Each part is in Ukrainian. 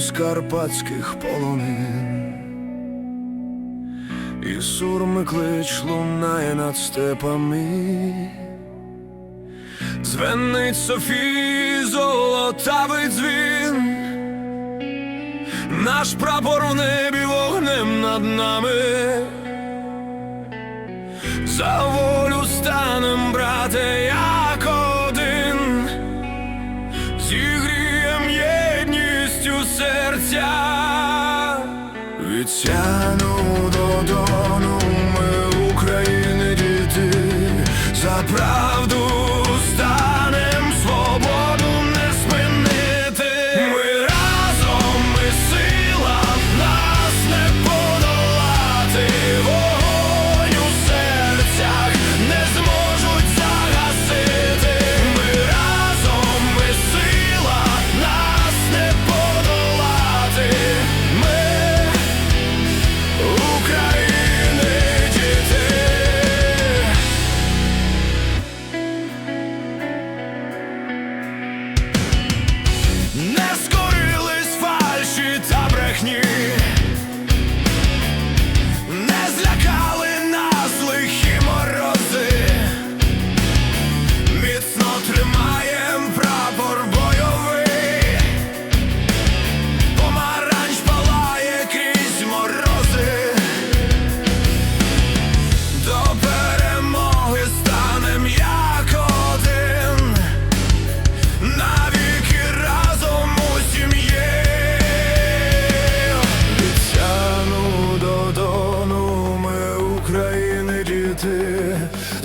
вогнем з карпатських полонин, і сурми клич лунає над степами, звенить Софії золотавий дзвін, наш прапор у небі вогнем над нами. За волю станем, брате, від сяну до дону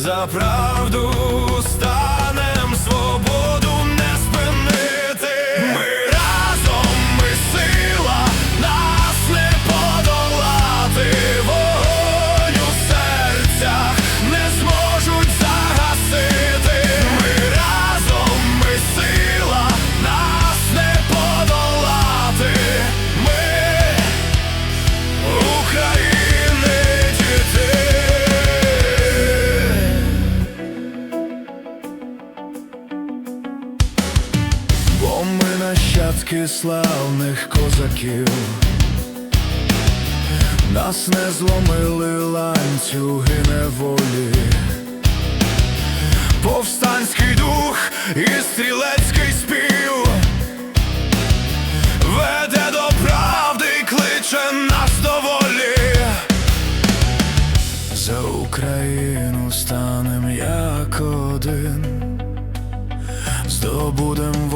За правду станем, Бо ми нащадки славних козаків, нас не зломили ланцюги неволі, повстанський дух і стрілецький спів веде до правди і кличе нас до волі. За Україну станем як один. Здобудем